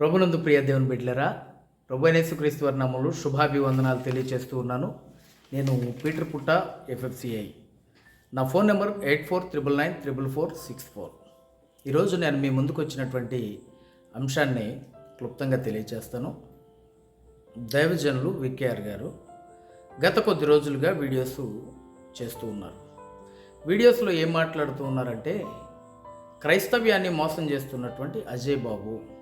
ప్రభునందు ప్రియ దేవుని బిడ్డలరా ప్రభు యేసుక్రీస్తు వారి శుభాభివందనాలు తెలియజేస్తూ ఉన్నాను. నేను పీటర్ పుట్ట ఎఫ్ఎఫ్సిఐ. నా phone number eight four triple nine triple four six four. ఈరోజు నేను మీ ముందుకు వచ్చినటువంటి అంశాన్ని క్లుప్తంగా తెలియజేస్తాను దైవజనులు వికేఆర్ గారు గత కొద్ది రోజులుగా వీడియోస్ చేస్తూ ఉన్నారు. వీడియోస్లో ఏం మాట్లాడుతూ ఉన్నారంటే క్రైస్తవ్యాన్ని మోసం చేస్తున్నటువంటి అజయ్ బాబు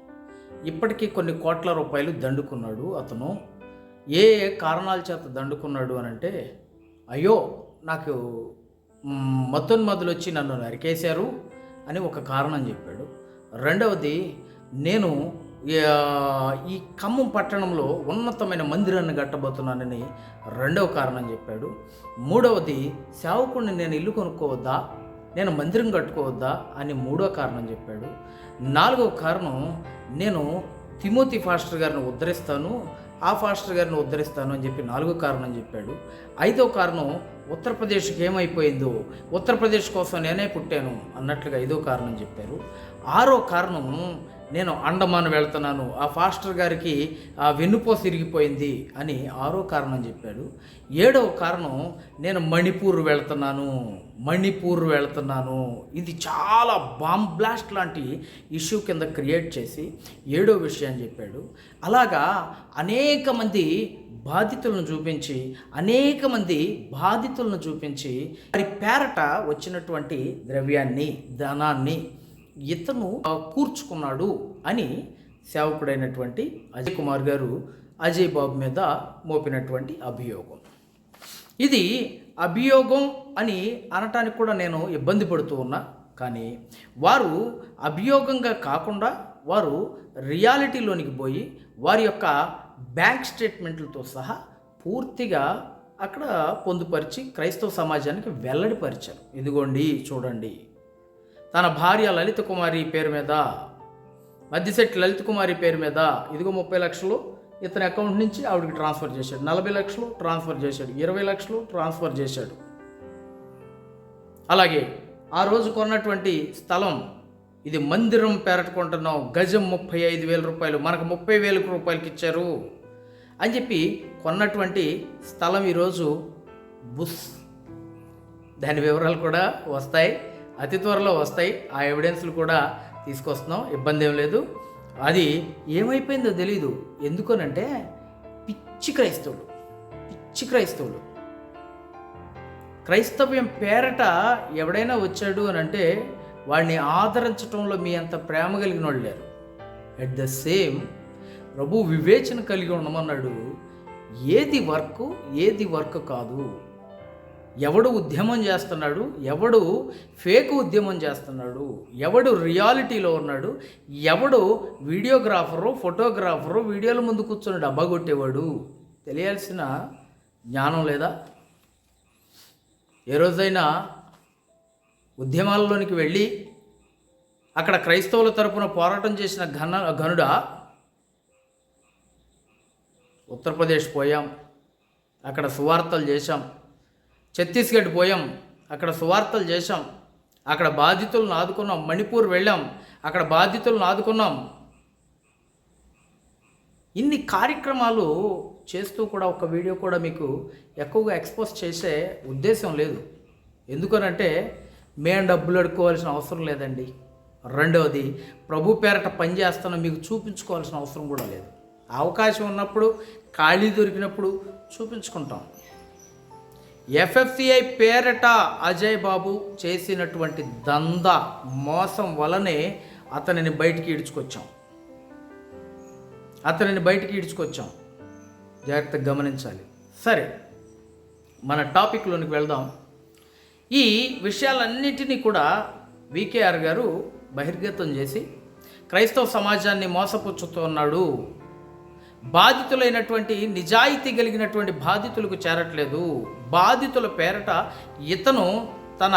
ఇప్పటికీ కొన్ని కోట్ల రూపాయలు దండుకున్నాడు అతను. ఏ ఏ కారణాల చేత దండుకున్నాడు అని అంటే అయ్యో నాకు మ్, వచ్చి నన్ను నరికేశారు అని ఒక కారణం చెప్పాడు. రెండవది నేను ఈ ఖమ్మం పట్టణంలో ఉన్నతమైన మందిరాన్ని కట్టబోతున్నానని రెండవ కారణం చెప్పాడు. మూడవది సేవకుడిని నేను ఇల్లు కొనుక్కోవద్దా? నేను మందిరం కట్టుకోవద్దా అని మూడో కారణం చెప్పాడు. నాలుగో కారణం నేను తిమోతి ఫాస్టర్ గారిని ఉద్ధరిస్తాను ఆ ఫాస్టర్ గారిని ఉద్ధరిస్తాను అని చెప్పి నాలుగో కారణం చెప్పాడు. ఐదో కారణం ఉత్తరప్రదేశ్కి ఏమైపోయిందో ఉత్తరప్రదేశ్ కోసం నేనే పుట్టాను అన్నట్లుగా ఐదో కారణం చెప్పారు. ఆరో కారణం నేను అండమాన్ వెళ్తున్నాను. ఆ ఫాస్టర్ గారికి ఆ వెన్నుపో ఇరిగిపోయింది అని ఆరో కారణం చెప్పాడు. ఏడవ కారణం నేను మణిపూర్ వెళ్తున్నాను మణిపూర్ వెళ్తున్నాను. ఇది చాలా బాంబ్ బ్లాస్ట్ లాంటి ఇష్యూ కింద క్రియేట్ చేసి ఏడో విషయం చెప్పాడు. అలాగా అనేక మంది బాధితులను చూపించి అనేక మంది బాధితులను చూపించి వారి పేరట వచ్చినటువంటి ద్రవ్యాన్ని ధనాన్ని ఇతను కూర్చుకున్నాడు అని సేవకుడైనటువంటి అజయ్ కుమార్ గారు అజయ్ బాబు మీద మోపినటువంటి అభియోగం. ఇది అభియోగం అని అనటానికి కూడా నేను ఇబ్బంది పడుతూ ఉన్నా కానీ వారు అభియోగంగా కాకుండా వారు రియాలిటీలోనికి పోయి వారి యొక్క బ్యాంక్ స్టేట్మెంట్లతో సహా పూర్తిగా అక్కడ పొందుపరిచి క్రైస్తవ సమాజానికి వెల్లడిపరిచారు ఇదిగోండి చూడండి. తన భార్య లలిత కుమారి పేరు మీద మధ్యశెట్టి లలిత కుమారి పేరు మీద ఇదిగో ముప్పై లక్షలు ఇతని అకౌంట్ నుంచి ఆవిడకి ట్రాన్స్ఫర్ చేశాడు. నలభై లక్షలు ట్రాన్స్ఫర్ చేశాడు. ఇరవై లక్షలు ట్రాన్స్ఫర్ చేశాడు. అలాగే ఆ రోజు కొన్నటువంటి స్థలం ఇది మందిరం పేరట్టుకుంటున్నాం. గజం ముప్పై ఐదు వేల రూపాయలు మనకు ముప్పై వేల రూపాయలకి ఇచ్చారు అని చెప్పి కొన్నటువంటి స్థలం ఈరోజు బుస్. దాని వివరాలు కూడా వస్తాయి. అతి త్వరలో వస్తాయి. ఆ ఎవిడెన్స్లు కూడా తీసుకొస్తున్నాం. ఇబ్బంది ఏం లేదు. అది ఏమైపోయిందో తెలీదు. ఎందుకనంటే పిచ్చి క్రైస్తవులు. పిచ్చి క్రైస్తవులు. క్రైస్తవ్యం పేరట ఎవడైనా వచ్చాడు అని అంటే వాడిని ఆదరించడంలో మీ అంత ప్రేమ కలిగిన వాళ్ళు లేరు. అట్ ద సేమ్ ప్రభు వివేచన కలిగి ఉండమన్నాడు. ఏది వర్క్ ఏది వర్క్ కాదు. ఎవడు ఉద్యమం చేస్తున్నాడు? ఎవడు ఫేక్ ఉద్యమం చేస్తున్నాడు? ఎవడు రియాలిటీలో ఉన్నాడు? ఎవడు వీడియోగ్రాఫరు ఫోటోగ్రాఫరు వీడియోల ముందు కూర్చొని డబ్బా కొట్టేవాడు? తెలియాల్సిన జ్ఞానం లేదా? ఏ రోజైనా ఉద్యమాలలోనికి వెళ్ళి అక్కడ క్రైస్తవుల తరపున పోరాటం చేసిన ఘన ఘనుడా? ఉత్తరప్రదేశ్ పోయాం. అక్కడ సువార్తలు చేశాం. ఛత్తీస్గఢ్ పోయాం. అక్కడ సువార్తలు చేశాం. అక్కడ బాధితులను ఆదుకున్నాం. మణిపూర్ వెళ్ళాం. అక్కడ బాధితులను ఆదుకున్నాం. ఇన్ని కార్యక్రమాలు చేస్తూ కూడా ఒక వీడియో కూడా మీకు ఎక్కువగా ఎక్స్పోజ్ చేసే ఉద్దేశం లేదు. ఎందుకనంటే మేము డబ్బులు అడుక్కోవాల్సిన అవసరం లేదండి. రెండవది ప్రభు పేరట పని మీకు చూపించుకోవాల్సిన అవసరం కూడా లేదు. అవకాశం ఉన్నప్పుడు ఖాళీ దొరికినప్పుడు చూపించుకుంటాం. ఎఫ్ఎఫ్సిఐ పేరట అజయ్ బాబు చేసినటువంటి దంద మోసం వలనే అతనిని బయటికి ఈడ్చుకొచ్చాం. అతనిని బయటికి ఈడ్చుకొచ్చాం. జాగ్రత్తగా గమనించాలి. సరే మన టాపిక్లోనికి వెళ్దాం. ఈ విషయాలన్నిటినీ కూడా వికేఆర్ గారు బహిర్గతం చేసి క్రైస్తవ సమాజాన్ని మోసపుచ్చుతున్నాడు బాధితులైనటువంటి నిజాయితీ కలిగినటువంటి బాధితులకు చేరట్లేదు. బాధితుల పేరట ఇతను తన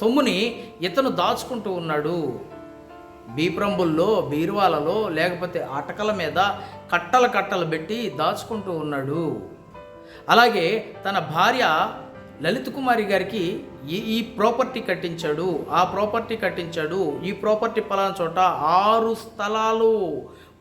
సొమ్ముని ఇతను దాచుకుంటూ ఉన్నాడు. బీప్రంబుల్లో బీరువాలలో లేకపోతే అటకల మీద కట్టల కట్టలు పెట్టి దాచుకుంటూ ఉన్నాడు. అలాగే తన భార్య లలిత్ కుమారి గారికి ఈ ఈ ప్రాపర్టీ కట్టించాడు. ఆ ప్రాపర్టీ కట్టించాడు. ఈ ప్రాపర్టీ పలానా చోట ఆరు స్థలాలు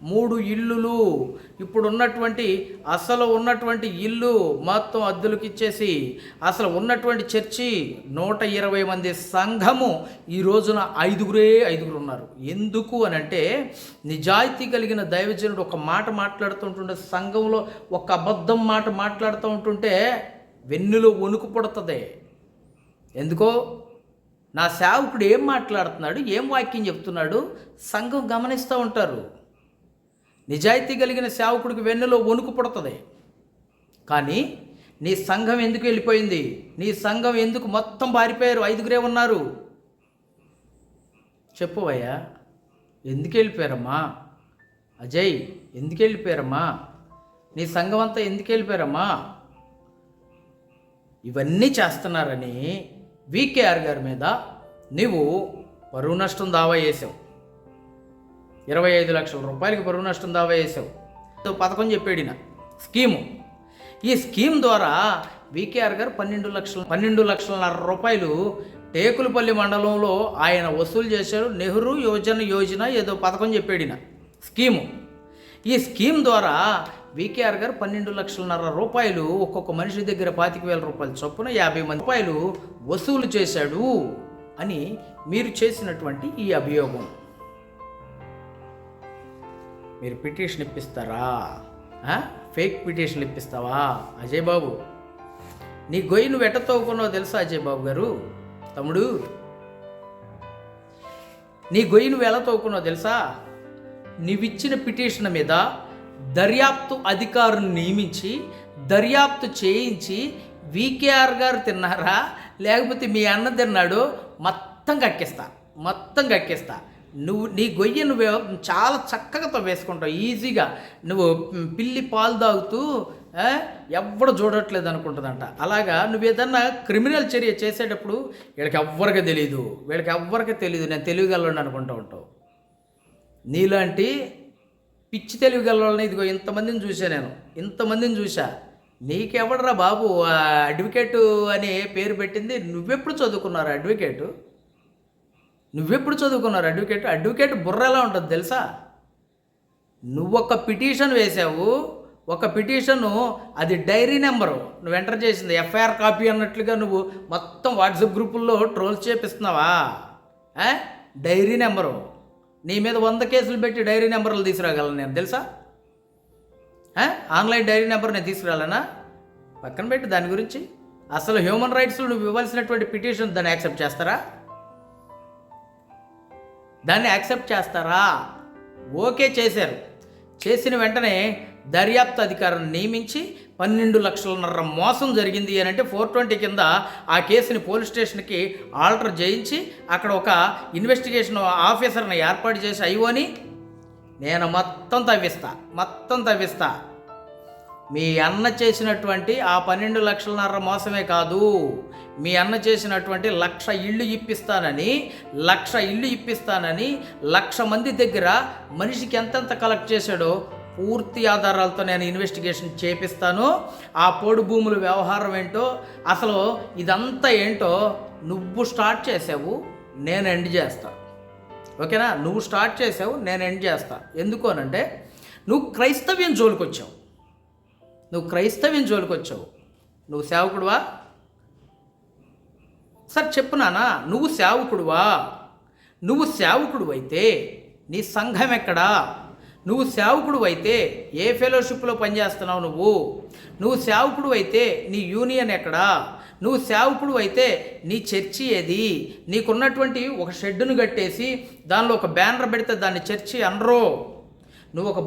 మూడు ఇల్లులు. ఇప్పుడు ఉన్నటువంటి అసలు ఉన్నటువంటి ఇల్లు మొత్తం అద్దెలకిచ్చేసి అసలు ఉన్నటువంటి చర్చి నూట ఇరవై మంది సంఘము ఈ రోజున ఐదుగురే ఐదుగురు ఉన్నారు ఎందుకు అని అంటే నిజాయితీ కలిగిన దైవజనుడు ఒక మాట మాట్లాడుతుంటుంటే సంఘంలో ఒక అబద్ధం మాట మాట్లాడుతూ ఉంటుంటే వెన్నులో వణుకు పుడుతుంది. ఎందుకో? నా సేవకుడు ఏం మాట్లాడుతున్నాడు ఏం వాక్యం చెప్తున్నాడు సంఘం గమనిస్తూ ఉంటారు. నిజాయితీ కలిగిన సేవకుడికి వెన్నులో వణుకు పుడుతుంది. కానీ నీ సంఘం ఎందుకు వెళ్ళిపోయింది? నీ సంఘం ఎందుకు మొత్తం పారిపోయారు? ఐదుగురే ఉన్నారు. చెప్పువయ్యా ఎందుకు వెళ్ళిపోయారమ్మా? అజయ్ ఎందుకు వెళ్ళిపోయారమ్మా? నీ సంఘం అంతా ఎందుకు వెళ్ళిపోయారమ్మా? ఇవన్నీ చేస్తున్నారని వికేఆర్ గారి మీద నీవు పరువు నష్టం దావా చేసావు ఇరవై ఐదు లక్షల రూపాయలకి పరువు నష్టం దావా వేసావు పథకం చెప్పాడు ఈయన స్కీము. ఈ స్కీమ్ ద్వారా వికేఆర్ గారు పన్నెండు లక్షల పన్నెండు లక్షలన్నర రూపాయలు టేకులపల్లి మండలంలో ఆయన వసూలు చేశాడు నెహ్రూ యోజన యోజన ఏదో పథకం చెప్పాడిన. స్కీము. ఈ స్కీమ్ ద్వారా వికేఆర్ గారు పన్నెండు లక్షలన్నర రూపాయలు ఒక్కొక్క మనిషి దగ్గర పాతిక వేల రూపాయలు చొప్పున యాభై మంది రూపాయలు వసూలు చేశాడు అని మీరు చేసినటువంటి ఈ అభియోగం. మీరు పిటిషన్ ఇప్పిస్తారా? ఫేక్ పిటిషన్లు ఇప్పిస్తావా? అజయ్ బాబు నీ గొయ్యి నువ్వు ఎట్ట తెలుసా అజయ్ బాబు గారు? తమ్ముడు నీ గొయ్యి నువ్వు ఎలా తవ్వుకున్నావో తెలుసా? నీవిచ్చిన పిటిషన్ మీద దర్యాప్తు అధికారుని నియమించి దర్యాప్తు చేయించి వికేఆర్ గారు తిన్నారా? లేకపోతే మీ అన్న తిన్నాడు? మొత్తం కక్కిస్తా మొత్తం కక్కిస్తా. నువ్వు నీ గొయ్యి నువ్వు చాలా చక్కగా తవ్వేసుకుంటావు ఈజీగా. నువ్వు పిల్లి పాలు తాగుతూ ఆ, ఎవ్వడు చూడట్లేదు అనుకుంటుందంట. అలాగా నువ్వు ఏదన్నా క్రిమినల్ చర్య చేసేటప్పుడు వీళ్ళకి ఎవ్వరికి తెలియదు వీళ్ళకి ఎవ్వరికి తెలియదు నేను తెలియగలను అనుకుంటూ ఉంటావు. నీలాంటి పిచ్చి తెలివి ఇదిగో ఇంతమందిని చూసా నేను. ఇంతమందిని చూసా నీకెవడరా బాబు ఆ అడ్వకేటు అనే పేరు పెట్టింది. నువ్వెప్పుడు చదువుకున్నారు అడ్వకేటు? నువ్వెప్పుడు చదువుకున్నారు అడ్వకేట్ అడ్వకేట్ బుర్ర ఎలా ఉంటుంది తెలుసా? నువ్వు ఒక పిటిషన్ వేసావు ఒక పిటిషను అది డైరీ నెంబరు. నువ్వు ఎంటర్ చేసింది ఎఫ్ఐఆర్ కాపీ అన్నట్లుగా నువ్వు మొత్తం వాట్సాప్ గ్రూపుల్లో ట్రోల్స్ చేపిస్తున్నావా? Dairy number. నీ మీద వంద కేసులు పెట్టి డైరీ నెంబర్లు తీసుకురాగలను నేను తెలుసా? ఆన్లైన్ డైరీ నెంబర్ నేను తీసుకురాలనా? పక్కన పెట్టి దాని గురించి. అసలు హ్యూమన్ రైట్స్లో నువ్వు ఇవ్వాల్సినటువంటి పిటిషన్ దాన్ని యాక్సెప్ట్ చేస్తారా? దాన్ని యాక్సెప్ట్ చేస్తారా? ఓకే చేశారు. చేసిన వెంటనే దర్యాప్తు అధికారిని నియమించి పన్నెండు లక్షలన్నర మోసం జరిగింది అని అంటే ఫోర్ ట్వంటీ కింద ఆ కేసుని పోలీస్ స్టేషన్కి ఆల్టర్ చేయించి అక్కడ ఒక ఇన్వెస్టిగేషన్ ఆఫీసర్ని ఏర్పాటు చేసి అయ్యోని నేను మొత్తం తవ్విస్తా మొత్తం తవ్విస్తా. మీ అన్న చేసినటువంటి ఆ పన్నెండు లక్షలన్నర మోసమే కాదు. మీ అన్న చేసినటువంటి లక్ష ఇళ్ళు ఇప్పిస్తానని లక్ష ఇళ్ళు ఇప్పిస్తానని లక్ష మంది దగ్గర మనిషికి ఎంతెంత కలెక్ట్ చేశాడో పూర్తి ఆధారాలతో నేను ఇన్వెస్టిగేషన్ చేపిస్తాను. ఆ పోడు భూముల వ్యవహారం ఏంటో అసలు ఇదంతా ఏంటో నువ్వు స్టార్ట్ చేసావు నేను ఎండ్ చేస్తా. ఓకేనా? నువ్వు స్టార్ట్ చేసావు నేను ఎండ్ చేస్తా. ఎందుకు అనంటే నువ్వు క్రైస్తవ్యం జోలికొచ్చావు. నువ్వు క్రైస్తవ్యం జోలికొచ్చావు నువ్వు సేవకుడువా? సార్ చెప్పు నానా నువ్వు సేవకుడువా? నువ్వు సేవకుడు అయితే నీ సంఘం ఎక్కడా? నువ్వు సేవకుడు అయితే ఏ ఫెలోషిప్లో పనిచేస్తున్నావు నువ్వు? నువ్వు సేవకుడు అయితే నీ యూనియన్ ఎక్కడా? నువ్వు సేవకుడు అయితే నీ చర్చి ఏది? నీకున్నటువంటి ఒక షెడ్డును కట్టేసి దానిలో ఒక బ్యానర్ పెడితే దాన్ని చర్చి అనరు. నువ్వు ఒక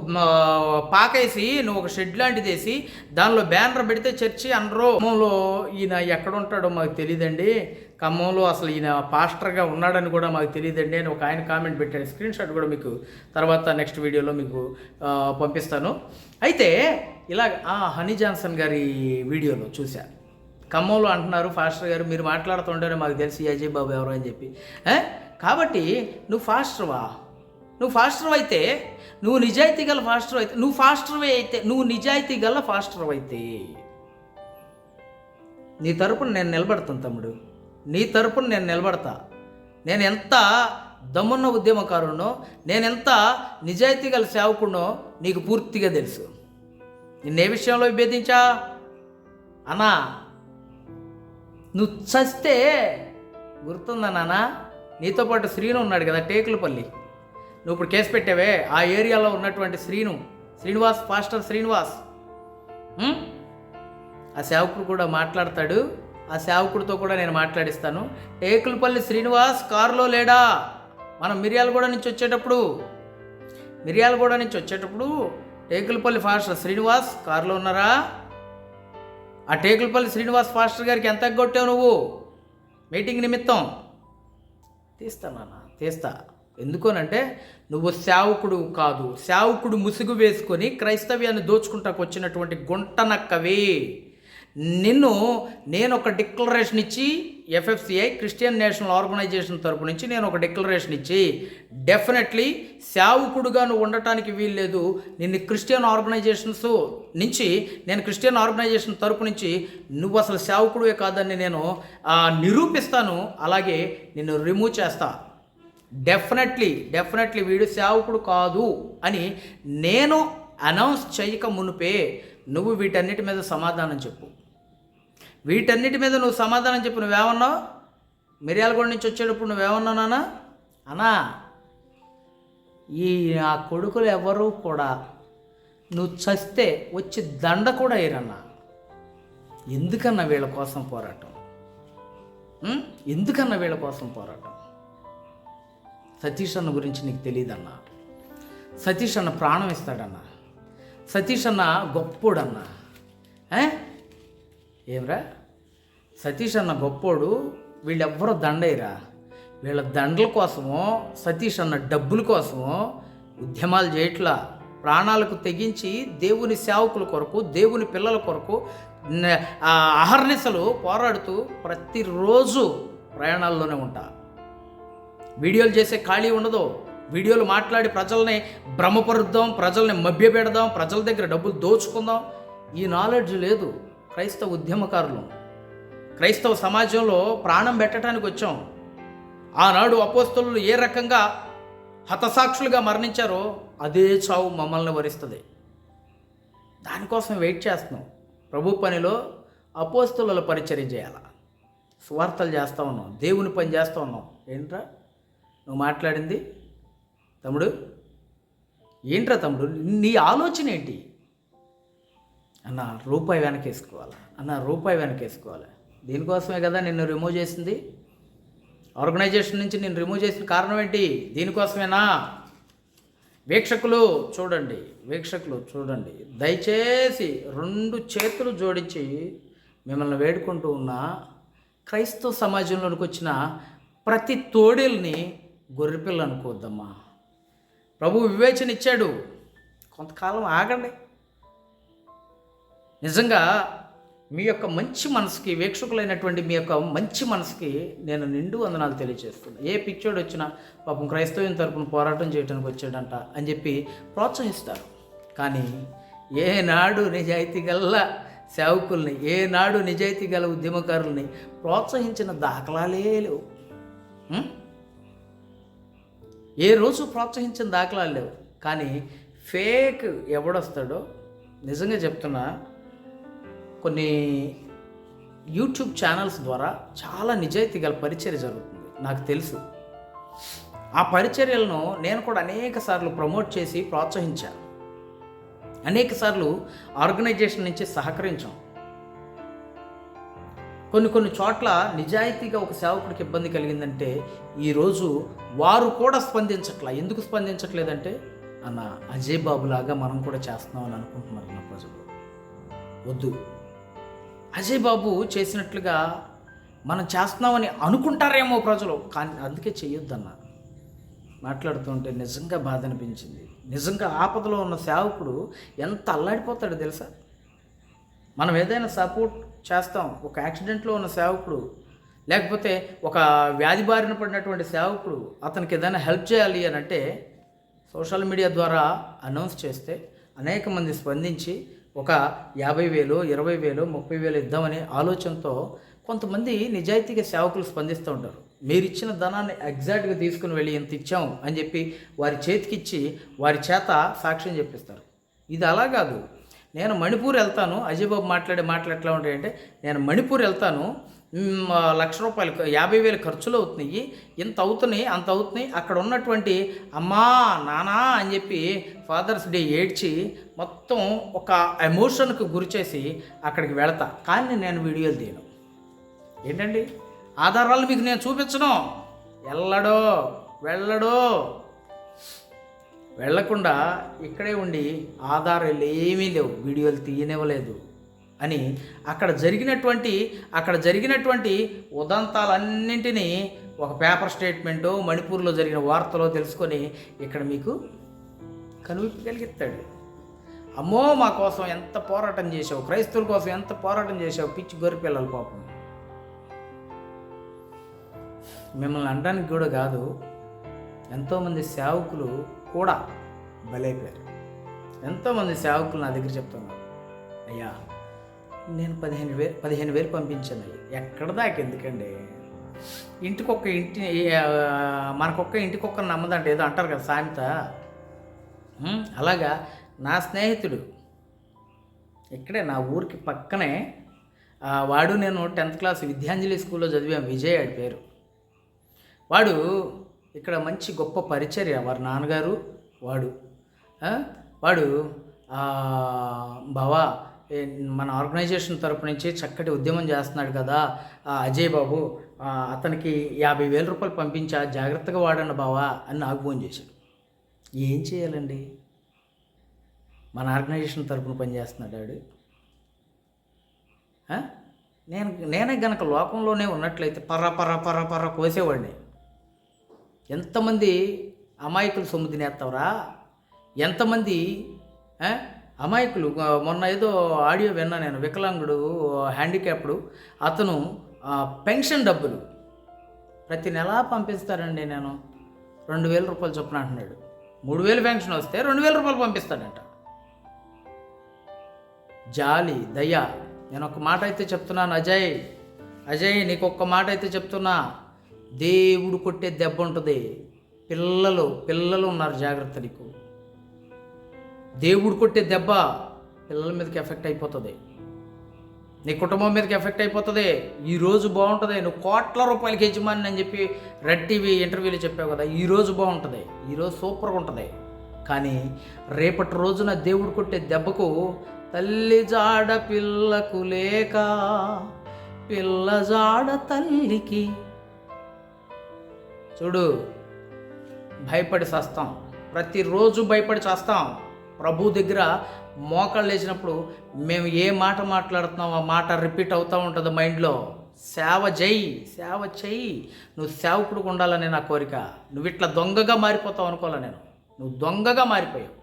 పాకేసి నువ్వు ఒక షెడ్ లాంటిది వేసి దానిలో బ్యానర్ పెడితే చర్చి అనరు. ఖమ్మంలో ఈయన ఎక్కడుంటాడో మాకు తెలియదండి ఖమ్మంలో అసలు ఈయన పాస్టర్గా ఉన్నాడని కూడా మాకు తెలియదండి అని ఒక ఆయన కామెంట్ పెట్టాడు. స్క్రీన్ షాట్ కూడా మీకు తర్వాత నెక్స్ట్ వీడియోలో మీకు పంపిస్తాను. అయితే ఇలా ఆ, హనీ జాన్సన్ గారి వీడియోలో చూశాను ఖమ్మంలో అంటున్నారు ఫాస్టర్ గారు మీరు మాట్లాడుతుండే మాకు తెలిసి. అజయ్ బాబు ఎవరు అని చెప్పి. కాబట్టి నువ్వు ఫాస్టర్వా? నువ్వు ఫాస్టర్ అయితే నువ్వు నిజాయితీ గల ఫాస్టర్ అయితే నువ్వు ఫాస్టర్ అయితే నువ్వు నిజాయితీ గల ఫాస్టర్ అయితే నీ తరపున నేను నిలబడతాను తమ్ముడు. నీ తరపున నేను నిలబడతా. నేను ఎంత దమ్మున్న ఉద్యమకారునో నేను ఎంత నిజాయితీ గల సేవకుడినో నీకు పూర్తిగా తెలుసు. నిన్నే విషయంలో విభేదించా? అన్నా నువ్వు చస్తే గుర్తుందా నాన్న? నీతో పాటు శ్రీను ఉన్నాడు కదా టేకులపల్లి. నువ్వు ఇప్పుడు కేసు పెట్టావే ఆ ఏరియాలో ఉన్నటువంటి శ్రీను శ్రీనివాస్ పాస్టర్ శ్రీనివాస్. ఆ సేవకుడు కూడా మాట్లాడతాడు ఆ సేవకుడితో కూడా నేను మాట్లాడిస్తాను. టేకులపల్లి శ్రీనివాస్ కారులో లేడా? మనం మిర్యాలగూడ నుంచి వచ్చేటప్పుడు మిర్యాలగూడ నుంచి వచ్చేటప్పుడు టేకులపల్లి ఫాస్టర్ శ్రీనివాస్ కారులో ఉన్నారా? ఆ టేకులపల్లి శ్రీనివాస్ ఫాస్టర్ గారికి ఎంత కొట్టావు నువ్వు? మీటింగ్ నిమిత్తం. తీస్తా నాన్న తీస్తా. ఎందుకోనంటే నువ్వు సేవకుడు కాదు. సేవకుడు ముసుగు వేసుకొని క్రైస్తవ్యాన్ని దోచుకుంటాకు వచ్చినటువంటి గుంట నక్కవి నిన్ను నేను ఒక డిక్లరేషన్ ఇచ్చి ఎఫ్ఎఫ్సిఐ క్రిస్టియన్ నేషనల్ ఆర్గనైజేషన్ తరపు నుంచి నేను ఒక డిక్లరేషన్ ఇచ్చి డెఫినెట్లీ సేవకుడుగా నువ్వు ఉండటానికి వీల్లేదు. నిన్ను క్రిస్టియన్ ఆర్గనైజేషన్స్ నుంచి నేను క్రిస్టియన్ ఆర్గనైజేషన్ తరపు నుంచి నువ్వు అసలు సేవకుడివే కాదని నేను నిరూపిస్తాను. అలాగే నిన్ను రిమూవ్ చేస్తాను డెఫినెట్లీ డెఫినెట్లీ వీడు సేవకుడు కాదు అని నేను అనౌన్స్ చేయక మునిపే నువ్వు వీటన్నిటి మీద సమాధానం చెప్పు. వీటన్నిటి మీద నువ్వు సమాధానం చెప్పు నువ్వేమన్నావు? మిర్యాలగూడ నుంచి వచ్చేటప్పుడు నువ్వేమన్నావు నాన్న? అన్నా ఈ నా కొడుకులు ఎవరూ కూడా నువ్వు చస్తే వచ్చి దండ కూడా అయ్యరన్నా ఎందుకన్నా వీళ్ళ కోసం పోరాటం? ఎందుకన్నా వీళ్ళ కోసం పోరాటం? సతీష్ అన్న గురించి నీకు తెలియదన్న సతీష్ అన్న ప్రాణం ఇస్తాడన్నా. సతీష్ అన్న గొప్పోడన్నా. ఏమ్రా? సతీష్ అన్న గొప్పోడు వీళ్ళెవ్వరో దండయ్యరా? వీళ్ళ దండల కోసమో సతీష్ అన్న డబ్బుల కోసమో ఉద్యమాలు చేయట్లా. ప్రాణాలకు తెగించి దేవుని సేవకుల కొరకు దేవుని పిల్లల కొరకు ఆ అహర్నిశలు పోరాడుతూ ప్రతిరోజు ప్రయాణాల్లోనే ఉంటా. వీడియోలు చేసే ఖాళీ ఉండదు. వీడియోలు మాట్లాడి ప్రజల్ని భ్రమపరుద్దాం ప్రజల్ని మభ్యపెడదాం ప్రజల దగ్గర డబ్బులు దోచుకుందాం. ఈ నాలెడ్జ్ లేదు క్రైస్తవ ఉద్యమకారులు. క్రైస్తవ సమాజంలో ప్రాణం పెట్టడానికి వచ్చాం. ఆనాడు అపోస్తులు ఏ రకంగా హతసాక్షులుగా మరణించారో అదే చావు మమ్మల్ని వరిస్తుంది. దానికోసం వెయిట్ చేస్తున్నాం. ప్రభు పనిలో అపోస్తుల పరిచయం చేయాలా. స్వార్థలు చేస్తూ ఉన్నాం. దేవుని పని చేస్తూ ఉన్నాం. ఏంట్రా? నువ్వు మాట్లాడింది? తమ్ముడు? ఏంట్రా తమ్ముడు? నీ ఆలోచన ఏంటి? అన్న రూపాయి వెనకేసుకోవాలి? అన్న రూపాయి వెనకేసుకోవాలి? దీనికోసమే కదా నిన్ను రిమూవ్ చేసింది? ఆర్గనైజేషన్ నుంచి నేను రిమూవ్ చేసిన కారణం ఏంటి? దీనికోసమేనా? వీక్షకులు చూడండి వీక్షకులు చూడండి. దయచేసి రెండు చేతులు జోడించి మిమ్మల్ని వేడుకుంటూ ఉన్న క్రైస్తవ సమాజంలోనికి వచ్చిన ప్రతి తోడేల్ని గొర్రెపిల్ల అనుకోవద్దమ్మా. ప్రభు వివేచన ఇచ్చాడు కొంతకాలం ఆగండి. నిజంగా మీ యొక్క మంచి మనసుకి వీక్షకులైనటువంటి మీ యొక్క మంచి మనసుకి నేను నిండు వందనాలు తెలియజేస్తున్నాను ఏ పిచ్చోడు వచ్చినా పాపం క్రైస్తవ్యం తరపున పోరాటం చేయడానికి వచ్చాడంట అని చెప్పి ప్రోత్సహిస్తారు. కానీ ఏనాడు నిజాయితీ గల సేవకుల్ని ఏనాడు నిజాయితీ గల ఉద్యమకారుల్ని ప్రోత్సహించిన దాఖలాలే లేవు. ఏ రోజు ప్రోత్సహించిన దాఖలాలు లేవు. కానీ ఫేక్ ఎవడొస్తాడో నిజంగా చెప్తున్నా కొన్ని యూట్యూబ్ ఛానల్స్ ద్వారా చాలా నిజాయితీ గల పరిచర్య జరుగుతుంది. నాకు తెలుసు. ఆ పరిచర్యలను నేను కూడా అనేక సార్లు ప్రమోట్ చేసి ప్రోత్సహించాను. అనేక సార్లు ఆర్గనైజేషన్ నుంచి సహకరించాం. కొన్ని కొన్ని చోట్ల నిజాయితీగా ఒక సేవకుడికి ఇబ్బంది కలిగిందంటే ఈరోజు వారు కూడా స్పందించట్లా. ఎందుకు స్పందించట్లేదంటే అన్న అజయ్ బాబు లాగా మనం కూడా చేస్తున్నామని అనుకుంటున్నారు నా ప్రజలు. వద్దు. అజయ్ బాబు చేసినట్లుగా మనం చేస్తున్నామని అనుకుంటారేమో ప్రజలు. కానీ అందుకే చేయొద్దన్న మాట్లాడుతుంటే నిజంగా బాధ అనిపించింది. నిజంగా ఆపదలో ఉన్న సేవకుడు ఎంత అల్లాడిపోతాడో తెలుసా? మనం ఏదైనా సపోర్ట్ చేస్తాం. ఒక యాక్సిడెంట్లో ఉన్న సేవకుడు లేకపోతే ఒక వ్యాధి బారిన పడినటువంటి సేవకుడు అతనికి ఏదైనా హెల్ప్ చేయాలి అని అంటే సోషల్ మీడియా ద్వారా అనౌన్స్ చేస్తే అనేక మంది స్పందించి ఒక యాభై వేలు ఇరవై వేలు ముప్పై వేలు ఇద్దామనే ఆలోచనతో కొంతమంది నిజాయితీగా సేవకులు స్పందిస్తూ ఉంటారు. మీరు ఇచ్చిన ధనాన్ని ఎగ్జాక్ట్గా తీసుకుని వెళ్ళి ఎంత ఇచ్చాం అని చెప్పి వారి చేతికిచ్చి వారి చేత సాక్ష్యం చెప్పిస్తారు. ఇది అలా కాదు. నేను మణిపూర్ వెళ్తాను. అజయ్ బాబు మాట్లాడే మాటలు ఎట్లా ఉంటాయంటే నేను మణిపూర్ వెళ్తాను. లక్ష రూపాయలు యాభై వేలు ఖర్చులు అవుతున్నాయి. ఇంత అవుతున్నాయి అంత అవుతున్నాయి. అక్కడ ఉన్నటువంటి అమ్మా నానా అని చెప్పి ఫాదర్స్ డే ఏడ్చి మొత్తం ఒక ఎమోషన్కి గురిచేసి అక్కడికి వెళతా. కానీ నేను వీడియోలు తీయను. ఏంటండి? ఆధారాలు మీకు నేను చూపించను. వెళ్ళడో వెళ్ళడో వెళ్ళకుండా ఇక్కడే ఉండి ఆధారాలు ఏమీ లేవు వీడియోలు తీయనివ్వలేదు అని అక్కడ జరిగినటువంటి అక్కడ జరిగినటువంటి ఉదంతాలన్నింటినీ ఒక పేపర్ స్టేట్మెంటు మణిపూర్లో జరిగిన వార్తలో తెలుసుకొని ఇక్కడ మీకు కనువిప్పు కలిగిస్తాడు అమ్మో మా కోసం ఎంత పోరాటం చేసావు క్రైస్తవుల కోసం ఎంత పోరాటం చేసావు పిచ్చి గొర్రెపిల్లల పాపం. మిమ్మల్ని అనడానికి కూడా కాదు ఎంతోమంది సేవకులు కూడా బలైపోయారు. ఎంతోమంది సేవకులు నా దగ్గర చెప్తున్నారు అయ్యా నేను పదిహేను వేలు పదిహేను వేలు పంపించాను ఎక్కడ దాకా ఎందుకండి? ఇంటికొక్క ఇంటి మనకొక్క ఇంటికొక్క నమ్మదంటే ఏదో అంటారు కదా సామెత. అలాగా నా స్నేహితుడు ఇక్కడే నా ఊరికి పక్కనే వాడు నేను టెన్త్ క్లాస్ విద్యాంజలి స్కూల్లో చదివాం విజయ్ ఆడి పేరు. వాడు ఇక్కడ మంచి గొప్ప పరిచర్య వారి నాన్నగారు వాడు. వాడు బావా మన ఆర్గనైజేషన్ తరపు నుంచి చక్కటి ఉద్యమం చేస్తున్నాడు కదా. అజయ్ బాబు అతనికి యాభై వేల రూపాయలు పంపించా జాగ్రత్తగా వాడండి బావా అని నాకు ఫోన్ చేశాడు. ఏం చేయాలండి? మన ఆర్గనైజేషన్ తరపున పనిచేస్తున్నాడు వాడు. నేను నేనే గనక లోకంలోనే ఉన్నట్లయితే పర్ర పర్ర పర్ర పర్ర కోసేవాడిని. ఎంతమంది అమాయకులు సొమ్ము తినేస్తావరా? ఎంతమంది అమాయకులు మొన్న ఏదో ఆడియో విన్నా నేను వికలాంగుడు హ్యాండిక్యాప్డు. అతను పెన్షన్ డబ్బులు ప్రతి నెలా పంపిస్తారండి నేను. రెండు వేల రూపాయలు చొప్పున అంటున్నాడు. మూడు వేలు పెన్షన్ వస్తే రెండు వేల రూపాయలు పంపిస్తాడంట. జాలి దయ. నేను ఒక మాట అయితే చెప్తున్నాను అజయ్. అజయ్ నీకు ఒక్క మాట అయితే చెప్తున్నా. దేవుడు కొట్టే దెబ్బ ఉంటుంది. పిల్లలు పిల్లలు ఉన్నారు జాగ్రత్త నీకు. దేవుడు కొట్టే దెబ్బ పిల్లల మీదకి ఎఫెక్ట్ అయిపోతుంది. నీ కుటుంబం మీదకి ఎఫెక్ట్ అయిపోతుంది. ఈరోజు బాగుంటుంది. నువ్వు కోట్ల రూపాయలకి యజమాని అని చెప్పి రెడ్ టీవీ ఇంటర్వ్యూలో చెప్పావు కదా ఈ రోజు బాగుంటుంది. ఈరోజు సూపర్గా ఉంటుంది. కానీ రేపటి రోజున దేవుడు కొట్టే దెబ్బకు తల్లి జాడ పిల్లకు లేక పిల్ల జాడ తల్లికి చూడు భయపడి చేస్తాం. ప్రతిరోజు భయపడి చేస్తాం. ప్రభు దగ్గర మోకాళ్ళు లేచినప్పుడు మేము ఏ మాట మాట్లాడుతున్నాం ఆ మాట రిపీట్ అవుతూ ఉంటుంది మైండ్లో సేవ చేయి సేవ చెయ్యి నువ్వు సేవకుడికి ఉండాలని నా కోరిక. నువ్వు ఇట్లా దొంగగా మారిపోతావు అనుకోలే నేను. నువ్వు దొంగగా మారిపోయావు.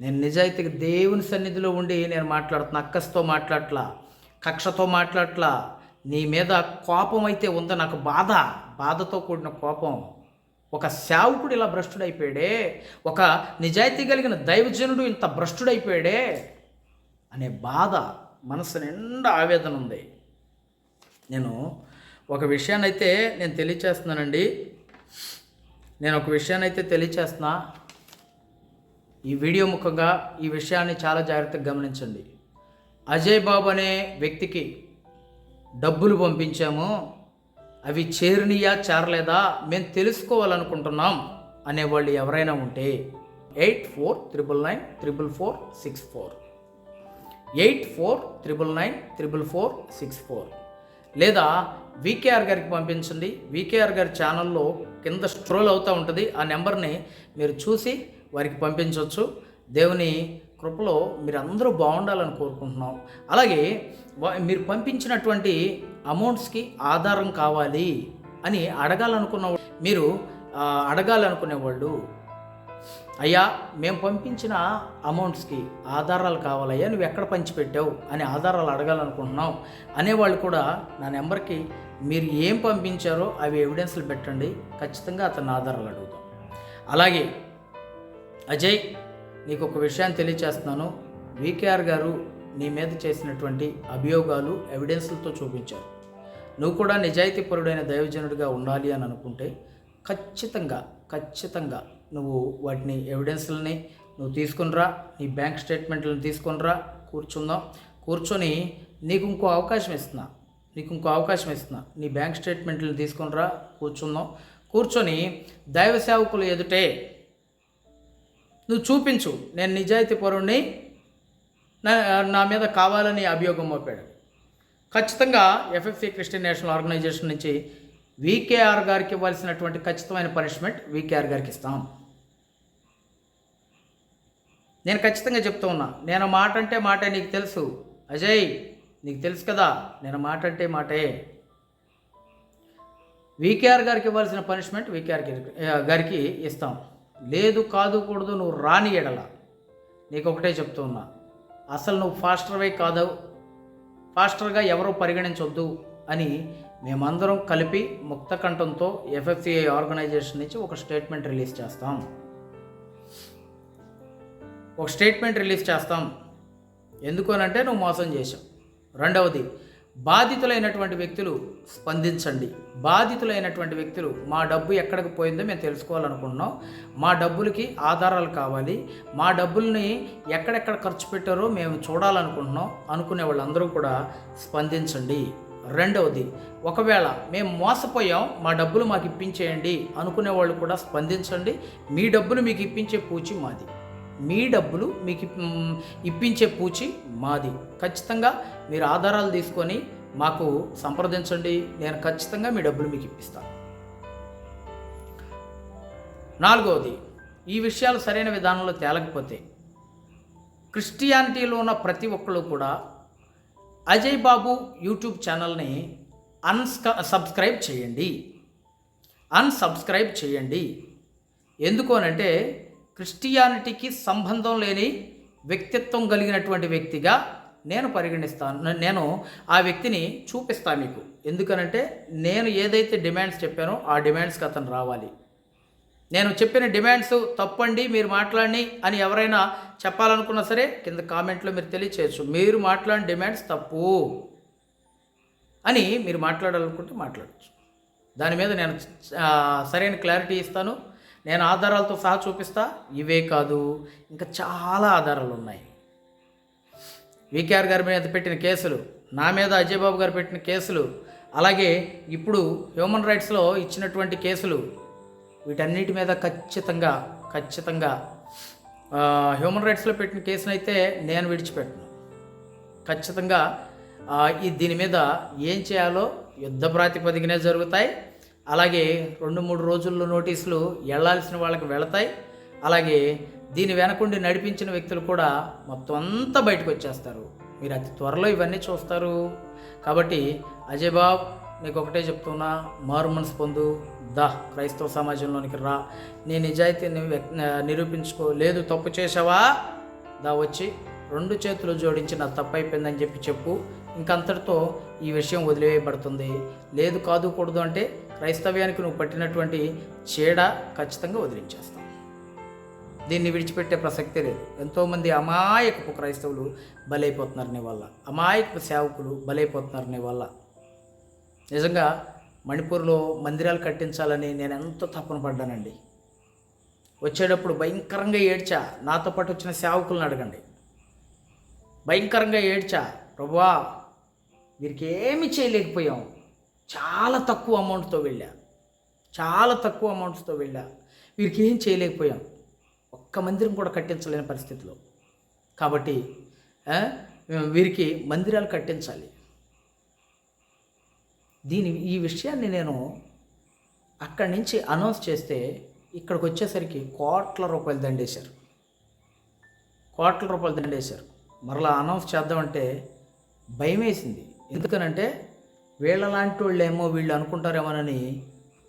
నేను నిజాయితీగా దేవుని సన్నిధిలో ఉండి నేను మాట్లాడుతున్నా అక్కస్తో మాట్లాడట్లా కక్షతో మాట్లాడట్లా నీ మీద కోపం అయితే ఉందో నాకు బాధ బాధతో కూడిన కోపం. ఒక సేవకుడు ఇలా భ్రష్టుడైపోయాడే ఒక నిజాయితీ కలిగిన దైవజనుడు ఇంత భ్రష్టుడైపోయాడే అనే బాధ మనసు నిండా ఆవేదన ఉంది. నేను ఒక విషయాన్ని అయితే నేను తెలియచేస్తున్నానండి. నేను ఒక విషయాన్ని అయితే తెలియచేస్తున్నా. ఈ వీడియో ముఖంగా ఈ విషయాన్ని చాలా జాగ్రత్తగా గమనించండి. అజయ్ బాబు అనే వ్యక్తికి డబ్బులు పంపించాము అవి చేరినయా చేరలేదా మేము తెలుసుకోవాలనుకుంటున్నాం అనేవాళ్ళు ఎవరైనా ఉంటే eight four triple nine triple four six four. Eight four triple nine triple four six four. లేదా వికేఆర్ గారికి పంపించండి. వికేఆర్ గారి ఛానల్లో కింద స్ట్రోల్ అవుతూ ఉంటుంది. ఆ నెంబర్ని మీరు చూసి వారికి పంపించవచ్చు దేవుని కృపలో మీరందరూ బాగుండాలని కోరుకుంటున్నాం. అలాగే మీరు పంపించినటువంటి అమౌంట్స్కి ఆధారం కావాలి అని అడగాలనుకున్న మీరు అడగాలనుకునేవాళ్ళు అయ్యా మేము పంపించిన అమౌంట్స్కి ఆధారాలు కావాలయ్యా నువ్వు ఎక్కడ పంచిపెట్టావు? అని ఆధారాలు అడగాలనుకుంటున్నావు అనేవాళ్ళు కూడా నా నెంబర్కి మీరు ఏం పంపించారో అవి ఎవిడెన్స్లు పెట్టండి ఖచ్చితంగా అతని ఆధారాలు అడుగుతాం. అలాగే అజయ్ నీకు ఒక విషయాన్ని తెలియచేస్తున్నాను. వికేఆర్ గారు నీ మీద చేసినటువంటి అభియోగాలు ఎవిడెన్స్లతో చూపించారు. నువ్వు కూడా నిజాయితీపరుడైన దైవజనుడిగా ఉండాలి అని అనుకుంటే ఖచ్చితంగా ఖచ్చితంగా నువ్వు వాటిని ఎవిడెన్స్లని నువ్వు తీసుకునిరా నీ బ్యాంక్ స్టేట్మెంట్లను తీసుకునిరా కూర్చుందాం. కూర్చొని నీకు ఇంకో అవకాశం ఇస్తున్నా నీకు ఇంకో అవకాశం ఇస్తున్నా. నీ బ్యాంక్ స్టేట్మెంట్లను తీసుకునిరా కూర్చుందాం. కూర్చొని దైవ సేవకులు ఎదుటే నువ్వు చూపించు. నేను నిజాయితీ పరుణ్ణి నా నా మీద కావాలని అభియోగం మోపాడు. ఖచ్చితంగా ఎఫ్ఎఫ్సి క్రిస్టియన్ నేషనల్ ఆర్గనైజేషన్ నుంచి వికేఆర్ గారికి ఇవ్వాల్సినటువంటి ఖచ్చితమైన పనిష్మెంట్ వికేఆర్ గారికి ఇస్తాం. నేను ఖచ్చితంగా చెప్తూ ఉన్నా. నేను మాట అంటే మాటే నీకు తెలుసు. అజయ్ నీకు తెలుసు కదా నేను మాట అంటే మాటే. వికేఆర్ గారికి ఇవ్వాల్సిన పనిష్మెంట్ వికేఆర్ గారికి ఇస్తాం. లేదు కాదు కూడదు నువ్వు రాని ఎడల. నీకు ఒకటే చెప్తూ ఉన్నా. అసలు నువ్వు ఫాస్టర్వే కాదు ఫాస్టర్గా ఎవరో పరిగణించొద్దు అని మేమందరం కలిపి ముక్త కంఠంతో ఎఫ్ఎఫ్సిఐ ఆర్గనైజేషన్ నుంచి ఒక స్టేట్మెంట్ రిలీజ్ చేస్తాం. ఒక స్టేట్మెంట్ రిలీజ్ చేస్తాం. ఎందుకు అంటే నువ్వు మోసం చేసావు రెండవది బాధితులైనటువంటి వ్యక్తులు స్పందించండి. బాధితులైనటువంటి వ్యక్తులు మా డబ్బు ఎక్కడికి పోయిందో మేము తెలుసుకోవాలనుకుంటున్నాం. మా డబ్బులకి ఆధారాలు కావాలి. మా డబ్బుల్ని ఎక్కడెక్కడ ఖర్చు పెట్టారో మేము చూడాలనుకుంటున్నాం. అనుకునే వాళ్ళందరూ కూడా స్పందించండి. రెండవది ఒకవేళ మేము మోసపోయాం మా డబ్బులు మాకు ఇప్పించేయండి అనుకునే వాళ్ళు కూడా స్పందించండి. మీ డబ్బులు మీకు ఇప్పించే పూచి మాది. మీ డబ్బులు మీకు ఇప్పించే పూచి మాది. ఖచ్చితంగా మీరు ఆధారాలు తీసుకొని మాకు సంప్రదించండి. నేను ఖచ్చితంగా మీ డబ్బులు మీకు ఇప్పిస్తాను నాలుగవది ఈ విషయాలు సరైన విధానంలో తేలకపోతే క్రిస్టియానిటీలో ఉన్న ప్రతి ఒక్కళ్ళు కూడా అజయ్ బాబు యూట్యూబ్ ఛానల్ని అన్స్క సబ్స్క్రైబ్ చేయండి. అన్సబ్స్క్రైబ్ చేయండి. ఎందుకు అనంటే క్రిస్టియానిటీకి సంబంధం లేని వ్యక్తిత్వం కలిగినటువంటి వ్యక్తిగా నేను పరిగణిస్తాను. నేను ఆ వ్యక్తిని చూపిస్తాను మీకు. ఎందుకనంటే నేను ఏదైతే డిమాండ్స్ చెప్పానో ఆ డిమాండ్స్కి అతను రావాలి. నేను చెప్పిన డిమాండ్స్ తప్పండి మీరు మాట్లాడి అని ఎవరైనా చెప్పాలనుకున్నా సరే కింద కామెంట్లో మీరు తెలియచేయచ్చు. మీరు మాట్లాడిన డిమాండ్స్ తప్పు అని మీరు మాట్లాడాలనుకుంటే మాట్లాడచ్చు. దాని మీద నేను సరైన క్లారిటీ ఇస్తాను. నేను ఆధారాలతో సహా చూపిస్తా? ఇవే కాదు. ఇంకా చాలా ఆధారాలు ఉన్నాయి. వికేఆర్ గారి మీద పెట్టిన కేసులు నా మీద అజయ్ బాబు గారు పెట్టిన కేసులు అలాగే ఇప్పుడు హ్యూమన్ రైట్స్లో ఇచ్చినటువంటి కేసులు వీటన్నిటి మీద ఖచ్చితంగా ఖచ్చితంగా హ్యూమన్ రైట్స్లో పెట్టిన కేసునైతే నేను విడిచిపెట్టను. ఖచ్చితంగా ఈ దీని మీద ఏం చేయాలో యుద్ధ ప్రాతిపదికనే జరుగుతాయి. అలాగే రెండు మూడు రోజుల్లో నోటీసులు వెళ్ళాల్సిన వాళ్ళకి వెళతాయి. అలాగే దీని వెనకుండి నడిపించిన వ్యక్తులు కూడా మొత్తం అంతా బయటకు వచ్చేస్తారు. మీరు అతి త్వరలో ఇవన్నీ చూస్తారు. కాబట్టి అజయ్ బాబు నీకు ఒకటే చెప్తున్నా మారు మనసు పొందు. దా క్రైస్తవ సమాజంలోనికి రా. నీ నిజాయితీని వ్యక్- నిరూపించుకో. లేదు తప్పు చేసావా దా వచ్చి రెండు చేతులు జోడించి నా తప్పు అయిపోయిందని చెప్పి చెప్పు. ఇంకంతటితో ఈ విషయం వదిలివేయబడుతుంది. లేదు కాదు కూడదు అంటే క్రైస్తవ్యానికి నువ్వు పట్టినటువంటి చీడ ఖచ్చితంగా వదిలించేస్తావు దీన్ని విడిచిపెట్టే ప్రసక్తే లేదు. ఎంతోమంది అమాయకపు క్రైస్తవులు బలైపోతున్నారు నీ వల్ల అమాయకపు సేవకులు బలైపోతున్నారు నీ వల్ల. నిజంగా మణిపూర్లో మందిరాలు కట్టించాలని నేను ఎంతో తపన పడ్డానండి. వచ్చేటప్పుడు భయంకరంగా ఏడ్చా. నాతో పాటు వచ్చిన సేవకులను అడగండి. భయంకరంగా ఏడ్చా. ప్రభువా వీరికి ఏమి చేయలేకపోయాం. చాలా తక్కువ అమౌంట్తో వెళ్ళా. చాలా తక్కువ అమౌంట్స్తో వెళ్ళా. వీరికి ఏం చేయలేకపోయాం. ఒక్క మందిరం కూడా కట్టించలేని పరిస్థితిలో. కాబట్టి వీరికి మందిరాలు కట్టించాలి. దీని ఈ విషయాన్ని నేను అక్కడి నుంచి అనౌన్స్ చేస్తే ఇక్కడికి వచ్చేసరికి కోట్ల రూపాయలు దండేశారు. కోట్ల రూపాయలు దండేశారు. మరలా అనౌన్స్ చేద్దామంటే భయం వేసింది ఎందుకనంటే వీళ్ళలాంటి వాళ్ళు ఏమో వీళ్ళు అనుకుంటారేమోనని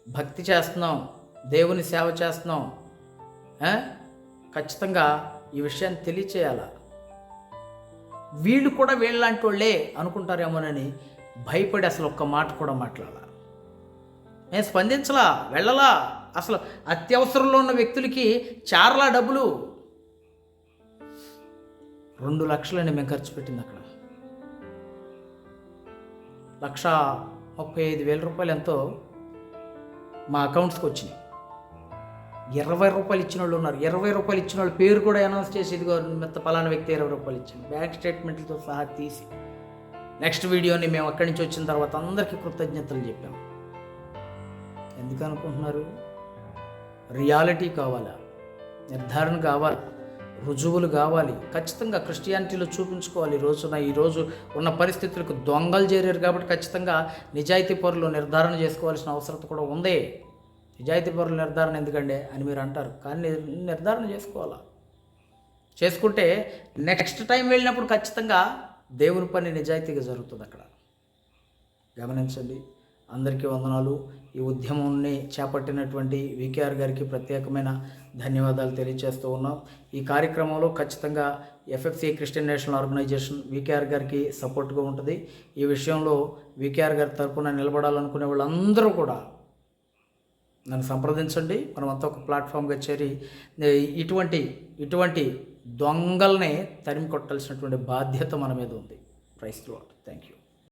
భక్తి చేస్తున్నాం దేవుని సేవ చేస్తున్నాం ఖచ్చితంగా ఈ విషయాన్ని తెలియచేయాల? వీళ్ళు కూడా వీళ్ళలాంటి వాళ్ళే అనుకుంటారేమోనని భయపడి అసలు ఒక్క మాట కూడా మాట్లాడాల? నేను స్పందించలా? వెళ్ళలా? అసలు అత్యవసరంలో ఉన్న వ్యక్తులకి చారలా డబ్బులు? రెండు లక్షలని మేము ఖర్చు పెట్టింది అక్కడ. లక్ష ముప్పై ఐదు వేల రూపాయలు ఎంతో మా అకౌంట్స్కి వచ్చినాయి. ఇరవై రూపాయలు ఇచ్చిన వాళ్ళు ఉన్నారు. ఇరవై రూపాయలు ఇచ్చిన వాళ్ళు పేరు కూడా అనౌన్స్ చేసి ఇదిగో మెత్త పలానా వ్యక్తి ఇరవై రూపాయలు ఇచ్చింది బ్యాంక్ స్టేట్మెంట్లతో సహా తీసి నెక్స్ట్ వీడియోని మేము అక్కడి నుంచి వచ్చిన తర్వాత అందరికీ కృతజ్ఞతలు చెప్పాం. ఎందుకు అనుకుంటున్నారు? రియాలిటీ కావాలా? నిర్ధారణ కావాలి? రుజువులు కావాలి. ఖచ్చితంగా క్రిస్టియానిటీలో చూపించుకోవాలి. ఈ రోజున ఈరోజు ఉన్న పరిస్థితులకు దొంగలు చేరారు కాబట్టి ఖచ్చితంగా నిజాయితీ పరులు నిర్ధారణ చేసుకోవాల్సిన అవసరం కూడా ఉంది. నిజాయితీ పరుల నిర్ధారణ ఎందుకండి అని మీరు అంటారు. కానీ నిర్ధారణ చేసుకోవాలా? చేసుకుంటే నెక్స్ట్ టైం వెళ్ళినప్పుడు ఖచ్చితంగా దేవుని పని నిజాయితీగా జరుగుతుంది అక్కడ. గమనించండి. అందరికీ వందనాలు. ఈ ఉద్యమాన్ని చేపట్టినటువంటి వికేఆర్ గారికి ప్రత్యేకమైన ధన్యవాదాలు తెలియజేస్తూ ఉన్నాం. ఈ కార్యక్రమంలో ఖచ్చితంగా FFC Christian national organisation VKR గారికి సపోర్ట్గా ఉంటుంది. ఈ విషయంలో వికేఆర్ గారి తరపున నిలబడాలనుకునే వాళ్ళందరూ కూడా నన్ను సంప్రదించండి. మనమంతా ఒక ప్లాట్ఫామ్గా చేరి ఇటువంటి ఇటువంటి దొంగల్ని తరిమి కొట్టాల్సినటువంటి బాధ్యత మన మీద ఉంది. Price thank you